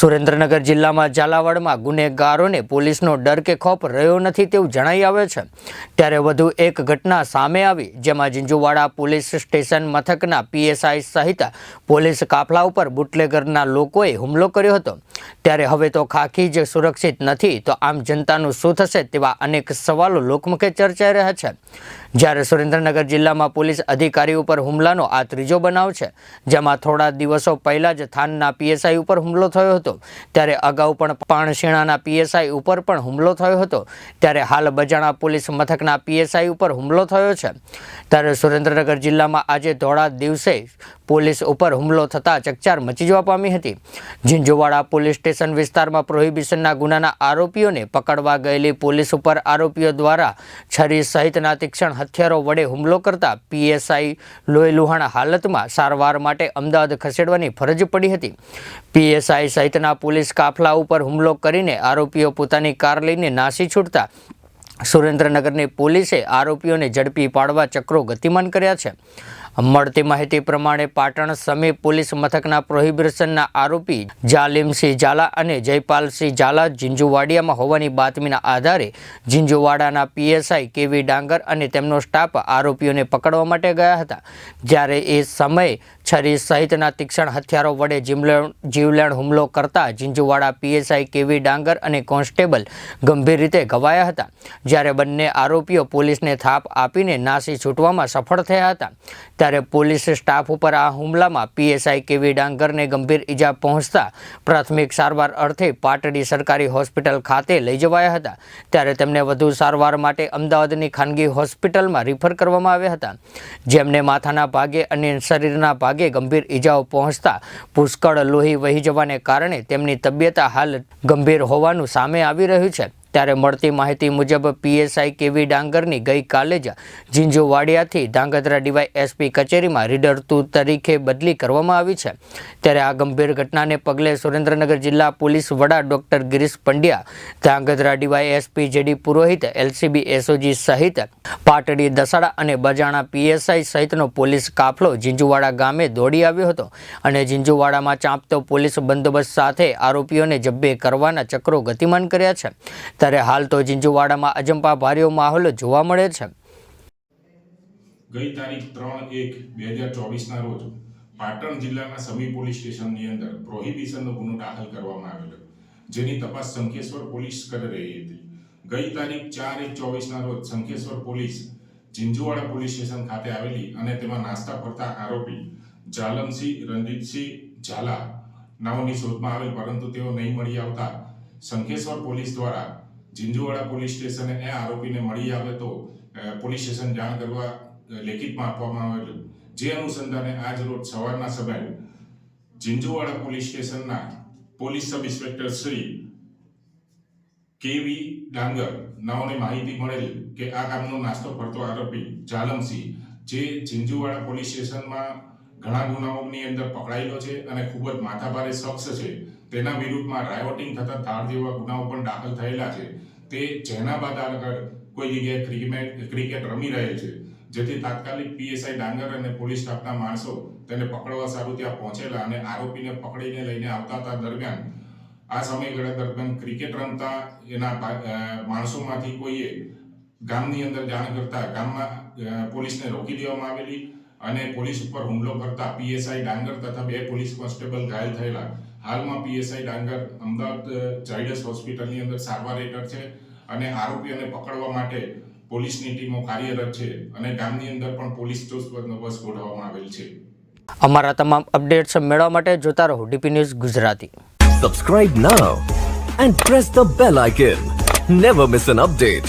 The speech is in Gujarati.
સુરેન્દ્રનગર જિલ્લામાં ઝાલાવાડમાં ગુનેગારોને પોલીસનો ડર કે ખોફ રહ્યો નથી તેવું જણાઈ આવે છે. ત્યારે વધુ એક ઘટના સામે આવી, જેમાં ઝીંઝુવાડા પોલીસ સ્ટેશન મથકના પીએસઆઈ સહિત પોલીસ કાફલા ઉપર બુટલેગરના લોકોએ હુમલો કર્યો હતો. ત્યારે હવે તો ખાખી જ સુરક્ષિત નથી, તો આમ જનતાનું શું થશે તેવા અનેક સવાલો લોકમુખે ચર્ચાઈ રહ્યા છે. જ્યારે સુરેન્દ્રનગર જિલ્લામાં પોલીસ અધિકારી ઉપર હુમલાનો આ ત્રીજો બનાવ છે, જેમાં થોડા દિવસો પહેલા જ થાનના પીએસઆઈ ઉપર હુમલો થયો હતો. ત્યારે અગાઉ પણ પાણશીણાના પીએસઆઈ ઉપર પણ હુમલો થયો હતો. ત્યારે હાલ બજાણા પોલીસ મથકના પીએસઆઈ ઉપર હુમલો થયો છે. ત્યારે સુરેન્દ્રનગર જિલ્લામાં આજે ધોળા દિવસે પોલીસ ઉપર હુમલો થતાં ચકચાર મચી જવા પામી હતી. ઝીંઝુવાડા પોલીસ સ્ટેશન વિસ્તારમાં પ્રોહિબિશનના ગુનાના આરોપીઓને પકડવા ગયેલી પોલીસ ઉપર આરોપીઓ દ્વારા છરી સહિતના તીક્ષણ હથિયારો વડે હુમલો કરતા પીએસઆઈ લોહી લુહાણ હાલતમાં સારવાર માટે અમદાવાદ ખસેડવાની ફરજ પડી હતી. પીએસઆઈ સહિતના પોલીસ કાફલા ઉપર હુમલો કરીને આરોપીઓ પોતાની કાર લઈને નાસી છૂટતા સુરેન્દ્રનગરની પોલીસે આરોપીઓને ઝડપી પાડવા ચક્રો ગતિમાન કર્યા છે. મળતી માહિતી પ્રમાણે પાટણ સમીપ પોલીસ મથકના પ્રોહિબિશનના આરોપી જાલિમસિંહ ઝાલા અને જયપાલસિંહ ઝાલા ઝીંઝુવાડિયામાં હોવાની બાતમીના આધારે ઝીંઝુવાડાના પીએસઆઈ કેવી ડાંગર અને તેમનો સ્ટાફ આરોપીઓને પકડવા માટે ગયા હતા. જ્યારે એ સમયે છરી સહિતના તીક્ષ્ણ હથિયારો વડે જીવલેણ જીવલેણ હુમલો કરતા ઝીંઝુવાડા પીએસઆઈ કેવી ડાંગર અને કોન્સ્ટેબલ ગંભીર રીતે ઘવાયા હતા. જ્યારે બંને આરોપીઓ પોલીસને થાપ આપીને નાસી છૂટવામાં સફળ થયા હતા. ત્યારે પોલીસ સ્ટાફ ઉપર આ હુમલામાં પીએસઆઈ કેવી ડાંગરને ગંભીર ઈજા પહોંચતા પ્રાથમિક સારવાર અર્થે પાટડી સરકારી હોસ્પિટલ ખાતે લઈ જવાયા હતા. ત્યારે તેમને વધુ સારવાર માટે અમદાવાદની ખાનગી હોસ્પિટલમાં રિફર કરવામાં આવ્યા હતા. જેમને માથાના ભાગે અને શરીરના ભાગે ગંભીર ઈજાઓ પહોંચતા પુષ્કળ લોહી વહી જવાને કારણે તેમની તબિયત હાલ ગંભીર હોવાનું સામે આવી રહ્યું છે. ત્યારે મળતી માહિતી મુજબ પીએસઆઈ કેવી ડાંગરની ગઈકાલે જ ઝીંઝુવાડિયાથી ધાંગધ્રા ડીવાય એસપી કચેરીમાં રીડર ટુ તરીકે બદલી કરવામાં આવી છે. ત્યારે આ ગંભીર ઘટનાને પગલે સુરેન્દ્રનગર જિલ્લા પોલીસ વડા doctor Girish Pandya, Dhrangadhra DY SP JD Purohit, LCB SOG સહિત પાટડી દસાડા અને બજાણા પીએસઆઈ સહિતનો પોલીસ કાફલો ઝીંઝુવાડા ગામે દોડી આવ્યો હતો અને ઝીંઝુવાડામાં ચાંપતો પોલીસ બંદોબસ્ત સાથે આરોપીઓને જબ્બે કરવાના ચક્રો ગતિમાન કર્યા છે. ત્યારે હાલ તો ઝીંઝુવાડામાં અજંપા ભાર્યો માહોલ જોવા મળે છે. ગઈ તારીખ ત્રણ એક બે હજાર ચોવીસના રોજ પાટણ જિલ્લાના સમી પોલીસ સ્ટેશનની અંદર પ્રોહિબિશનનો ગુનો દાખલ કરવામાં આવેલો. જેની તપાસ શંખેશ્વર પોલીસ કરી રહી હતી. ગઈ તારીખ ચાર એક ચોવીસના રોજ Shankheshwar police Jhinjhuwada police station ખાતે આવેલી અને તેમાં નાસ્તા ફરતા આરોપી જાલમસિંહ, રણજીતસિંહ ઝાલા નામની શોધમાં આવેલ, પરંતુ તેઓ નહીં મળી આવતા શંખેશ્વર પોલીસ દ્વારા ઝીંઝુવાડા પોલીસ સ્ટેશને એ આરોપીને મળી આવે તો પોલીસ સ્ટેશન જાણ કરવા લેખિતમાં આપવામાં આવેલું જે અનુસંધાને આજ રોજ સવારના સમયે ઝીંઝુવાડા પોલીસ સ્ટેશનના police sub inspector Shri K V Dangar નાઓને માહિતી મળેલી કે આ ગામનો નાસ્તો ફરતો આરોપી જાલમસિંહ, જે ઝીંઝુવાડા પોલીસ સ્ટેશનમાં ઘણા ગુનાઓની અંદર પકડાયેલો છે અને ખૂબ જ માથાભારે શખ્સ છે. તેના વિરુદ્ધમાં રાયોટિંગ થતા ધાર જેવા ગુનાઓ પણ દાખલ થયેલા છે. તે જેના બાદ આગળ કોઈ જગ્યાએ ક્રિકેટ ક્રિકેટ રમી રહે છે. જેથી તાત્કાલિક પીએસઆઈ ડાંગર અને પોલીસ સ્ટાફના માણસો તેને પકડવા સારું ત્યાં પહોંચેલા અને આરોપીને પકડીને લઈને આવતા હતા દરમિયાન. આ સમયગાળા દરમિયાન ક્રિકેટ રમતા એના માણસોમાંથી કોઈએ ગામની અંદર જાણ કરતા ગામમાં પોલીસને રોકી દેવામાં આવેલી અને પોલીસ ઉપર હુમલો કરતા પીએસઆઈ ડાંગર તથા બે પોલીસ કોન્સ્ટેબલ ઘાયલ થયેલા. હાલમાં પીએસઆઈ ડાંગર અમદાવાદ ઝાયડસ હોસ્પિટલની અંદર સારવાર હેઠળ છે અને આરોપીઓને પકડવા માટે પોલીસની ટીમો કાર્યરત છે અને ગામની અંદર પણ પોલીસ ચુસ્ત બંદોબસ્ત ગોઠવવામાં આવેલ છે. અમારા તમામ અપડેટ્સ મેળવવા માટે જોતા રહો DP news Gujarati. Subscribe now and press the bell icon never miss an update.